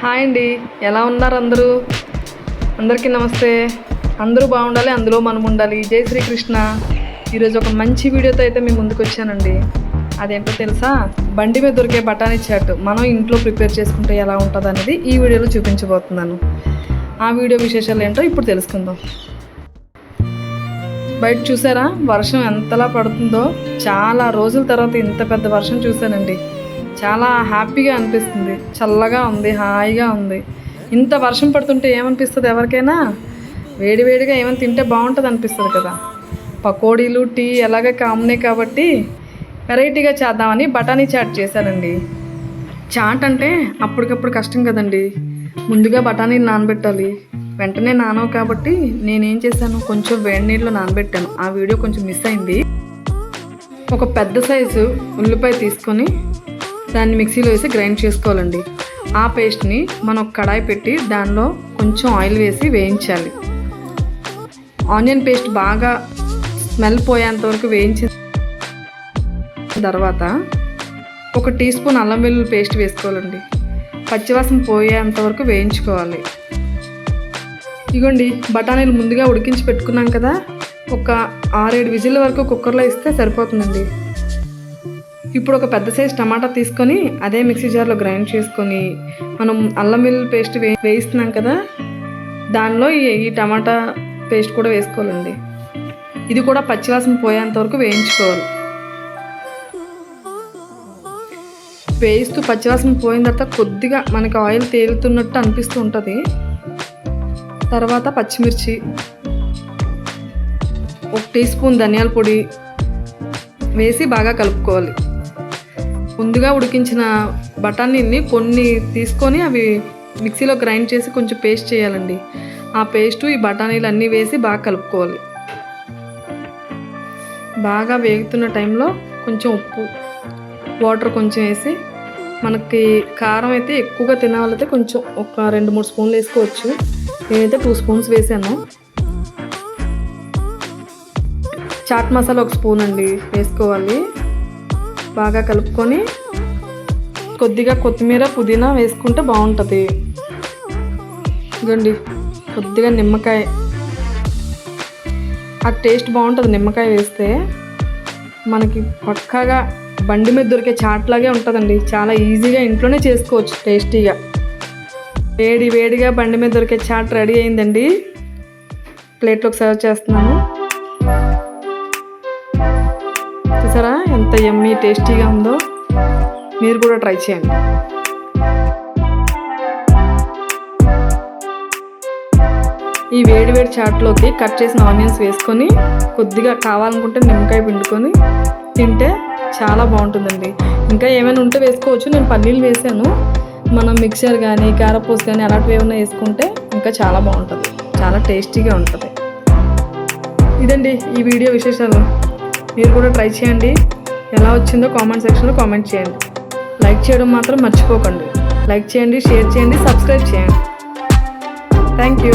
Hi అండి. ఎలా ఉన్నారు అందరూ? అందరికీ నమస్తే. అందరూ బాగుండాలి అందులో మనం ఉండాలి. జై శ్రీకృష్ణ. ఈరోజు ఒక మంచి వీడియోతో అయితే మీ ముందుకు వచ్చానండి. అదేంటో తెలుసా? బండి మీద దొరికే బఠానీ చాట్ మనం ఇంట్లో ప్రిపేర్ చేసుకుంటే ఎలా ఉంటుంది అనేది ఈ వీడియోలో చూపించబోతున్నాను. ఆ వీడియో విశేషాలు ఏంటో ఇప్పుడు తెలుసుకుందాం. బయట చూసారా? వర్షం ఎంతలా పడుతుందో. చాలా రోజుల తర్వాత ఇంత పెద్ద వర్షం చూశానండి. చాలా హ్యాపీగా అనిపిస్తుంది. చల్లగా ఉంది హాయిగా ఉంది. ఇంత వర్షం పడుతుంటే ఏమనిపిస్తుంది ఎవరికైనా? వేడివేడిగా ఏమైనా తింటే బాగుంటుంది అనిపిస్తుంది కదా. పకోడీలు టీ ఎలాగ కామనే కాబట్టి వెరైటీగా చేద్దామని బఠానీ చాట్ చేశానండి. చాట్ అంటే అప్పటికప్పుడు కష్టం కదండి. ముందుగా బఠానీ నానబెట్టాలి. వెంటనే నానవు కాబట్టి నేనేం చేశాను? కొంచెం వేడి నీళ్ళు నానబెట్టాను. ఆ వీడియో కొంచెం మిస్ అయింది. ఒక పెద్ద సైజు ఉల్లిపాయ తీసుకొని దాన్ని మిక్సీలో వేసి గ్రైండ్ చేసుకోవాలండి. ఆ పేస్ట్ని మనం ఒక కడాయి పెట్టి దానిలో కొంచెం ఆయిల్ వేసి వేయించాలి. ఆనియన్ పేస్ట్ బాగా స్మెల్ పోయేంత వరకు వేయించిన తర్వాత ఒక టీ స్పూన్ అల్లం వెల్లుల్లి పేస్ట్ వేసుకోవాలండి. పచ్చివాసన పోయేంత వరకు వేయించుకోవాలి. ఇగోండి బఠానీలు ముందుగా ఉడికించి పెట్టుకున్నాం కదా? ఒక ఆరేడు విజిల్ వరకు కుక్కర్లో ఇస్తే సరిపోతుందండి. ఇప్పుడు ఒక పెద్ద సైజ్ టమాటా తీసుకొని అదే మిక్సీ జార్లో గ్రైండ్ చేసుకొని మనం అల్లం వెల్లుల్లి పేస్ట్ వే వేయిస్తున్నాం కదా దానిలో ఈ ఈ టమాటా పేస్ట్ కూడా వేసుకోవాలండి. ఇది కూడా పచ్చివాసన పోయేంత వరకు వేయించుకోవాలి. వేయిస్తూ పచ్చివాసన పోయిన తర్వాత కొద్దిగా మనకి ఆయిల్ తేలుతున్నట్టు అనిపిస్తూ ఉంటుంది. తర్వాత పచ్చిమిర్చి ఒక టీ స్పూన్ ధనియాల పొడి వేసి బాగా కలుపుకోవాలి. ముందుగా ఉడికించిన బఠానీని కొన్ని తీసుకొని అవి మిక్సీలో గ్రైండ్ చేసి కొంచెం పేస్ట్ చేయాలండి. ఆ పేస్ట్ ఈ బఠానీలు అన్నీ వేసి బాగా కలుపుకోవాలి. బాగా వేగుతున్న టైంలో కొంచెం ఉప్పు వాటర్ కొంచెం వేసి మనకి కారం అయితే ఎక్కువగా తినాలైతే కొంచెం ఒక రెండు మూడు స్పూన్లు వేసుకోవచ్చు. నేనైతే టూ స్పూన్స్ వేసాను. చాట్ మసాలా ఒక స్పూన్ అండి వేసుకోవాలి. బాగా కలుపుకొని కొద్దిగా కొత్తిమీర పుదీనా వేసుకుంటే బాగుంటుంది. ఇదండి కొద్దిగా నిమ్మకాయ. ఆ టేస్ట్ బాగుంటుంది నిమ్మకాయ వేస్తే. మనకి పక్కాగా బండి మీద దొరికే చాట్లాగే ఉంటుందండి. చాలా ఈజీగా ఇంట్లోనే చేసుకోవచ్చు టేస్టీగా. వేడి వేడిగా బండి మీద దొరికే చాట్ రెడీ అయిందండి. ప్లేట్లోకి సర్వ్ చేస్తున్నాను. చూసారా ఎంత ఎమ్మీ టేస్టీగా ఉందో. మీరు కూడా ట్రై చేయండి. ఈ వేడి వేడి చాట్లోకి కట్ చేసిన ఆనియన్స్ వేసుకొని కొద్దిగా కావాలనుకుంటే నిమ్మకాయ పిండుకొని తింటే చాలా బాగుంటుందండి. ఇంకా ఏమైనా ఉంటే వేసుకోవచ్చు. నేను పల్లీలు వేసాను. మనం మిక్సర్ కానీ కారపూస కానీ అలాంటివి ఏమైనా వేసుకుంటే ఇంకా చాలా బాగుంటుంది. చాలా టేస్టీగా ఉంటుంది. ఇదండి ఈ వీడియో విశేషాలు. మీరు కూడా ట్రై చేయండి. ఎలా వచ్చిందో కామెంట్ సెక్షన్లో కామెంట్ చేయండి. లైక్ చేయడం మాత్రం మర్చిపోకండి. లైక్ చేయండి షేర్ చేయండి సబ్స్క్రైబ్ చేయండి. Thank you.